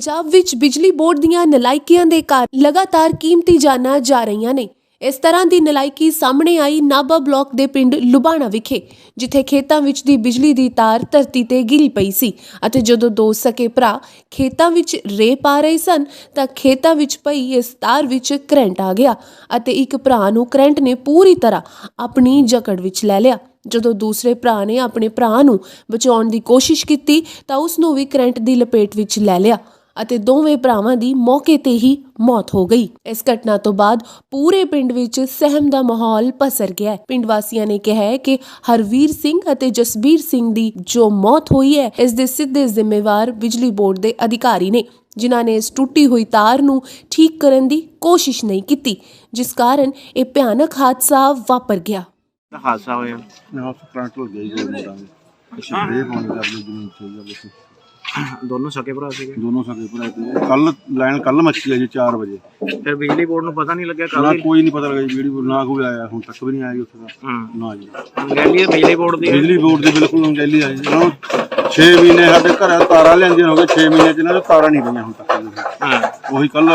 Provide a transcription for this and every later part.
ਪੰਜਾਬ ਵਿੱਚ ਬਿਜਲੀ ਬੋਰਡ ਦੀਆਂ ਨਲਾਇਕੀਆਂ ਦੇ ਕਾਰਨ ਲਗਾਤਾਰ ਕੀਮਤੀ ਜਾਨਾਂ ਜਾ ਰਹੀਆਂ ਨੇ। ਇਸ ਤਰ੍ਹਾਂ ਦੀ ਨਲਾਇਕੀ ਸਾਹਮਣੇ ਆਈ ਨਾਬਾ ਬਲਾਕ ਦੇ ਪਿੰਡ ਲੁਬਾਣਾ ਵਿਖੇ, ਜਿੱਥੇ ਖੇਤਾਂ ਵਿੱਚ ਦੀ ਬਿਜਲੀ ਦੀ ਤਾਰ ਧਰਤੀ ਤੇ ਗਿਰੀ ਪਈ ਸੀ ਅਤੇ ਜਦੋਂ ਦੋ ਸਕੇ ਭਰਾ ਖੇਤਾਂ ਵਿੱਚ ਰੇ ਪਾ ਰਹੇ ਸਨ, ਤਾਂ ਖੇਤਾਂ ਵਿੱਚ ਪਈ ਇਸ ਤਾਰ ਵਿੱਚ ਕਰੰਟ ਆ ਗਿਆ ਅਤੇ ਇੱਕ ਭਰਾ ਨੂੰ ਕਰੰਟ ਨੇ ਪੂਰੀ ਤਰ੍ਹਾਂ ਆਪਣੀ ਜਕੜ ਵਿੱਚ ਲੈ ਲਿਆ। ਜਦੋਂ ਦੂਸਰੇ ਭਰਾ ਨੇ ਆਪਣੇ ਭਰਾ ਨੂੰ ਬਚਾਉਣ ਦੀ ਕੋਸ਼ਿਸ਼ ਕੀਤੀ, ਤਾਂ ਉਸ ਨੂੰ ਵੀ ਕਰੰਟ ਦੀ ਲਪੇਟ ਵਿੱਚ ਲੈ ਲਿਆ। ਅਤੇ ਦੋਵੇਂ ਭਰਾਵਾਂ ਦੀ ਮੌਕੇ ਤੇ ਹੀ ਮੌਤ ਹੋ ਗਈ। ਇਸ ਘਟਨਾ ਤੋਂ ਬਾਅਦ ਪੂਰੇ ਪਿੰਡ ਵਿੱਚ ਸਹਿਮ ਦਾ ਮਾਹੌਲ ਪਸਰ ਗਿਆ। ਹੈ ਪਿੰਡ ਵਾਸੀਆਂ ਨੇ ਕਿਹਾ ਹੈ ਕਿ ਹਰਵੀਰ ਸਿੰਘ ਅਤੇ ਜਸਬੀਰ ਸਿੰਘ ਦੀ ਜੋ ਮੌਤ ਹੋਈ ਹੈ ਇਸ ਦੇ ਸਿੱਧੇ ਜ਼ਿੰਮੇਵਾਰ ਬਿਜਲੀ ਬੋਰਡ ਦੇ ਅਧਿਕਾਰੀ ਨੇ ਜਿਨ੍ਹਾਂ ਨੇ ਇਸ ਟੁੱਟੀ ਹੋਈ ਤਾਰ ਨੂੰ ਠੀਕ ਕਰਨ ਦੀ ਕੋਸ਼ਿਸ਼ ਨਹੀਂ ਕੀਤੀ ਜਿਸ ਕਾਰਨ ਇਹ ਭਿਆਨਕ ਹਾਦਸਾ ਵਾਪਰ ਗਿਆ। ਦਾ ਹਾਦਸਾ ਹੋਇਆ। ਹਾਂ ਕਰੰਟ ਲੱਗ ਗਿਆ ਜੀ ਅੱਛਾ ਰੇ ਪਾਉਣ ਕਰ ਲਈ ਜ਼ਮੀਨ ਬਸ ਦੋਨੋਂ ਸਕੇ ਭਰਾ ਸੀਗੇ। ਦੋਨੋਂ ਸਾਡੇ ਭਰਾ ਕੱਲ ਲਾਈਨ ਕੱਲ ਮੱਚੀ ਹੈ ਜੀ 4 ਵਜੇ। ਫਿਰ ਬਿਜਲੀ ਬੋਰਡ ਨੂੰ ਪਤਾ ਨਹੀਂ ਲੱਗਿਆ ਨਾ ਕੱਲ ਕੋਈ ਨਹੀਂ ਪਤਾ ਲੱਗਾ ਜੀ ਵੀਡੀਓ ਨਾ ਕੋਈ ਆਇਆ ਹੁਣ ਤੱਕ ਵੀ ਨਹੀਂ ਆਇਆ ਜੀ ਉੱਥੇ ਦਾ ਨਾ ਜੀ। ਗੈਲੀ ਬਿਜਲੀ ਬੋਰਡ ਦੀ। ਬਿਜਲੀ ਬੋਰਡ ਦੀ ਬਿਲਕੁਲ ਉਂਗੈਲੀ ਆਈ ਨੂੰ 6 ਮਹੀਨੇ ਸਾਡੇ ਘਰਾਂ ਤਾਰਾਂ ਲੈਂਦੀਆਂ ਹੋ ਗਏ 6 ਮਹੀਨੇ ਚ ਇਹਨਾਂ ਨੂੰ ਤਾਰਾਂ ਨਹੀਂ ਪਈਆਂ ਹੁਣ ਤੱਕ। ਜੀ। ਹਾਂ। ਉਹੀ ਕੱਲ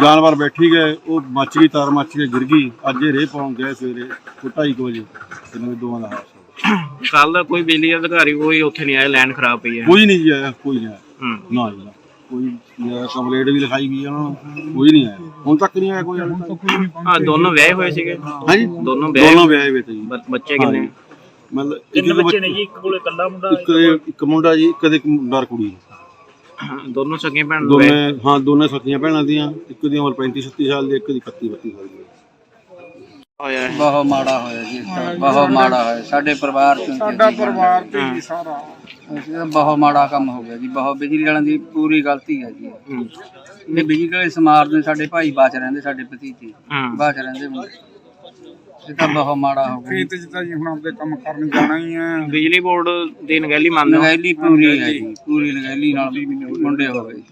ਜਾਨਵਰ ਬੈਠੀ ਗਏ ਉਹ ਮੱਚ ਗਈ ਤਾਰ ਮੱਚ ਕੇ ਗਿਰ ਗਈ। ਅੱਜ ਇਹ ਰੇ ਪਾਉਣ ਗਏ ਸਵੇਰੇ ਕੋਈ ਢਾਈ ਕੁ ਵਜੇ। ਇਹਨਾਂ ਦੇ ਦੋਵਾਂ ਦਾ ਕੱਲ ਦਾ ਕੋਈ ਬਿਜਲੀ ਅਧਿਕਾਰੀ ਕੋਈ ਉੱਥੇ ਨਹੀਂ ਆਇਆ ਲਾਈਨ ਖਰਾਬ ਪਈ ਹੈ। ਕੋਈ ਨਹੀਂ ਜੀ ਆਇਆ ਕੋਈ ਨਹੀਂ ਆਇਆ। ਹੂੰ। ਨਾ ਜੀ ਨਾ। ਕੋਈ ਕੰਪਲੇਂਟ ਵੀ ਲਿਖਾਈ ਗਈ ਆ ਉਹਨਾਂ ਨੂੰ। ਕੋਈ ਨਹੀਂ ਆਇਆ। ਹੁਣ ਤੱਕ ਨਹੀਂ ਆਇਆ ਕੋਈ ਹਾਂ ਦੋਨੋਂ ਵਿਆਹੇ ਹੋਏ ਸੀਗੇ? ਹਾਂਜੀ। ਦੋਨੋਂ ਵਿਆਹੇ ਦੋਨੋਂ ਵਿਆਹੇ ਹੋਏ ਤੇ ਜੀ। ਬ- ਬੱਚੇ ਕਿੰਨੇ? ਮਤਲਬ ਕਿੰਨੇ ਬੱਚੇ ਨੇ ਜੀ ਇੱਕ ਕੋਲੇ ਕੱਲਾ ਮੁੰਡਾ ਇੱਕ ਦੇ- ਇੱਕ ਮੁੰਡਾ ਜੀ ਇੱਕ ਦੇ ਇੱਕ ਮੁੰਡਾ ਕੁੜੀ ਦੋਨੋਂ ਸਕੀਆਂ ਭੈਣ ਦੋਨੇ ਹਾਂ ਦੋਨੇ ਸਖੀਆਂ ਭੈਣਾਂ ਦੀਆਂ। ਇੱਕ ਦੀ ਉਮਰ 35 36 ਸਾਲ ਦੀ ਇੱਕ ਦੀ 31 32 ਸਾਲ ਦੀ। ਹੋਇਆ ਹੈ। ਬਹੁਤ ਮਾੜਾ ਹੋਇਆ ਜੀ ਬਹੁਤ ਮਾੜਾ ਹੋਇਆ। ਸਾਡੇ ਪਰਿਵਾਰ ਚ ਸਾਡਾ ਪਰਿਵਾਰ ਤੇ ਹੀ ਸਾਰਾ। ਬਹੁਤ ਮਾੜਾ ਕੰਮ ਹੋ ਗਿਆ ਜੀ ਬਹੁਤ ਬਿਜਲੀ ਵਾਲਿਆਂ ਦੀ ਪੂਰੀ ਗਲਤੀ ਹੈ ਜੀ। ਹੂੰ। ਇਹ ਬਿਜਲੀ ਵਾਲੇ ਸਮਾਰ ਦੇ ਸਾਡੇ ਭਾਈ ਬਾਚ ਰਹਿੰਦੇ ਸਾਡੇ ਭਤੀਜੇ ਹੂੰ। ਬਾਚ ਰਹਿੰਦੇ। ਇਹ ਤਾਂ ਬਹੁਤ ਮਾੜਾ ਹੋ ਗਿਆ ਖੇਤ 'ਚ ਤਾਂ ਜੀ ਹੁਣ ਆਪਦੇ ਕੰਮ ਕਰਨ ਜਾਣਾ ਹੀ ਹੈ। ਬਿਜਲੀ ਬੋਰਡ ਦੀ ਨਗੈਲੀ ਮੰਨਦੇ ਹੋ? ਨਗੈਲੀ ਪੂਰੀ ਹੈ ਜੀ ਪੂਰੀ ਨਗੈਲੀ ਨਾਲ ਮੁੰਡੇ ਹੋ ਗਏ।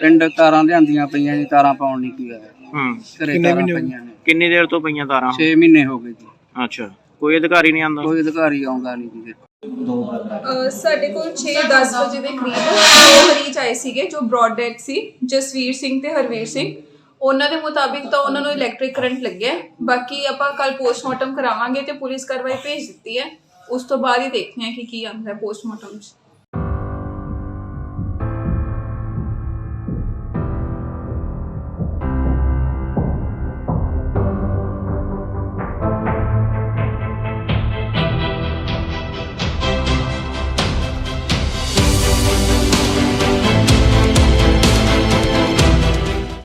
ਪਿੰਡ ਤਾਰਾਂ ਲਿਆਂਦੀਆਂ ਪਈਆਂ ਜੀ ਤਾਰਾਂ ਪਾਉਣ ਨਹੀਂ ਕੀ ਆਇਆ। ਹੂੰ। ਘਰੇ ਤਾਰਾਂ ਪਈਆਂ ਨੇ। ਕਿੰਨੀ ਦੇਰ ਤੋਂ ਪਈਆਂ ਤਾਰਾਂ? 6 ਮਹੀਨੇ ਹੋ ਗਏ ਜੀ। ਅੱਛਾ ਕੋਈ ਅਧਿਕਾਰੀ ਨਹੀਂ ਆਂਦਾ ਕੋਈ ਅਧਿਕਾਰੀ ਆਉਂਦਾ ਨਹੀਂ ਜੀ ਅਹ ਸਾਡੇ ਕੋਲ 6-10 ਵਜੇ ਦੇ ਕਰੀਬ ਦੋ ਮਰੀਜ਼ ਆਏ ਸੀਗੇ ਜੋ ਬ੍ਰੌਡ ਡੈਡ ਸੀ ਜਸਵੀਰ ਸਿੰਘ ਤੇ ਹਰਵੀਰ ਸਿੰਘ। ਉਹਨਾਂ ਦੇ ਮੁਤਾਬਿਕ ਤਾਂ ਉਹਨਾਂ ਨੂੰ ਇਲੈਕਟ੍ਰਿਕ ਕਰੰਟ ਲੱਗਿਆ ਹੈ। ਬਾਕੀ ਆਪਾਂ ਕੱਲ ਪੋਸਟਮਾਰਟਮ ਕਰਾਵਾਂਗੇ ਤੇ ਪੁਲਿਸ ਕਾਰਵਾਈ ਭੇਜ ਦਿੱਤੀ ਹੈ। ਉਸ ਤੋਂ ਬਾਅਦ ਹੀ ਦੇਖਦੇ ਹਾਂ ਕਿ ਕੀ ਆਉਂਦਾ ਹੈ ਪੋਸਟਮਾਰਟਮ 'ਚ।